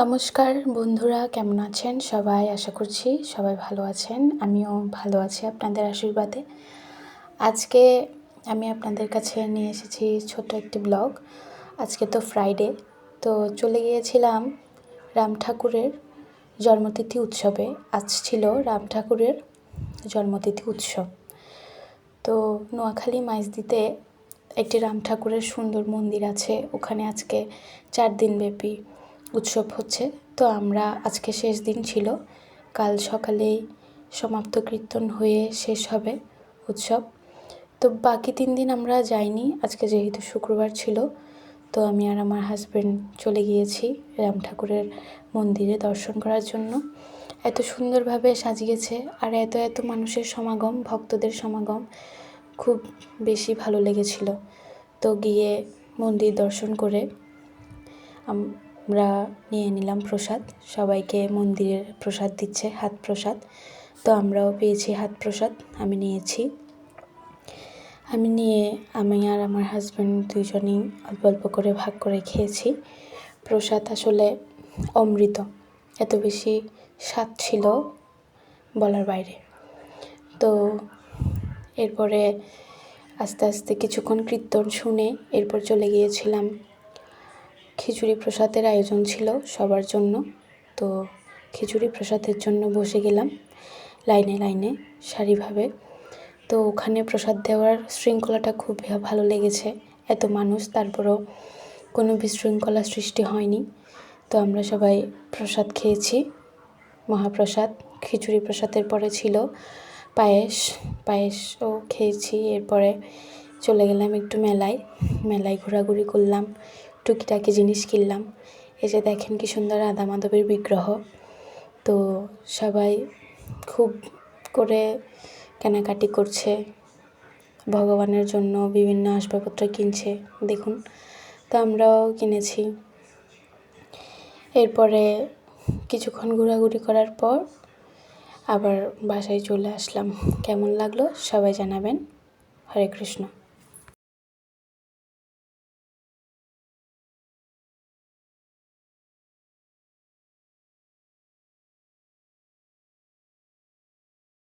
নমস্কার বন্ধুরা, কেমন আছেন সবাই? আশা করছি সবাই ভালো আছেন। আমিও ভালো আছি আপনাদের আশীর্বাদে। আজকে আমি আপনাদের কাছে নিয়ে এসেছি ছোট একটি ব্লগ। আজকে তো ফ্রাইডে তো চলে গিয়েছিলাম রাম ঠাকুরের জন্মতিথি উৎসবে। আজ ছিল রাম ঠাকুরের জন্মতিথি উৎসব। তো নোয়াখালী মাইজদিতে একটি রাম ঠাকুরের সুন্দর মন্দির আছে। ওখানে আজকে চার দিন ব্যাপী উৎসব হচ্ছে। তো আমরা আজকে শেষ দিন ছিল। কাল সকালেই সমাপ্ত কীর্তন হয়ে শেষ হবে উৎসব। তো বাকি তিন দিন আমরা যাইনি। আজকে যেহেতু শুক্রবার ছিল, তো আমি আর আমার হাজব্যান্ড চলে গিয়েছি রাম ঠাকুরের মন্দিরে দর্শন করার জন্য। এত সুন্দরভাবে সাজিয়েছে আর এত এত মানুষের সমাগম, ভক্তদের সমাগম খুব বেশি ভালো লেগেছিল। তো গিয়ে মন্দির দর্শন করে আমরা নিয়ে নিলাম প্রসাদ। সবাইকে মন্দিরের প্রসাদ দিচ্ছে, হাত প্রসাদ। তো আমরাও পেয়েছি হাত প্রসাদ, আমি নিয়েছি। আমি নিয়ে আমি আর আমার হাজব্যান্ড দুজনেই অল্প অল্প করে ভাগ করে খেয়েছি। প্রসাদ আসলে অমৃত, এত বেশি স্বাদ ছিল বলার বাইরে। তো এরপরে আস্তে আস্তে কিছুক্ষণ কীর্তন শুনে এরপর চলে গিয়েছিলাম খিচুড়ি প্রসাদের আয়োজন ছিল সবার জন্য। তো খিচুড়ি প্রসাদের জন্য বসে গেলাম লাইনে লাইনে সারিভাবে। তো ওখানে প্রসাদ দেওয়ার শৃঙ্খলাটা খুব ভালো লেগেছে। এত মানুষ, তারপরও কোনো বিশৃঙ্খলা সৃষ্টি হয়নি। তো আমরা সবাই প্রসাদ খেয়েছি, মহাপ্রসাদ। খিচুড়ি প্রসাদের পরে ছিল পায়েস, পায়েসও খেয়েছি। এরপরে চলে গেলাম একটু মেলায়। মেলায় ঘোরাঘুরি করলাম টুকিটাকি জিনিস কিনলাম। এই যে দেখেন কি সুন্দর রাধা মাধবের বিগ্রহ। তো সবাই খুব করে কেনাকাটি করছে। ভগবানের জন্য বিভিন্ন আসবাবপত্র কিনছে, দেখুন। তো আমরাও কিনেছি। এরপরে কিছুক্ষণ ঘোরাঘুরি করার পর আবার বাসায় চলে আসলাম। কেমন লাগল সবাই জানাবেন। হরে কৃষ্ণ।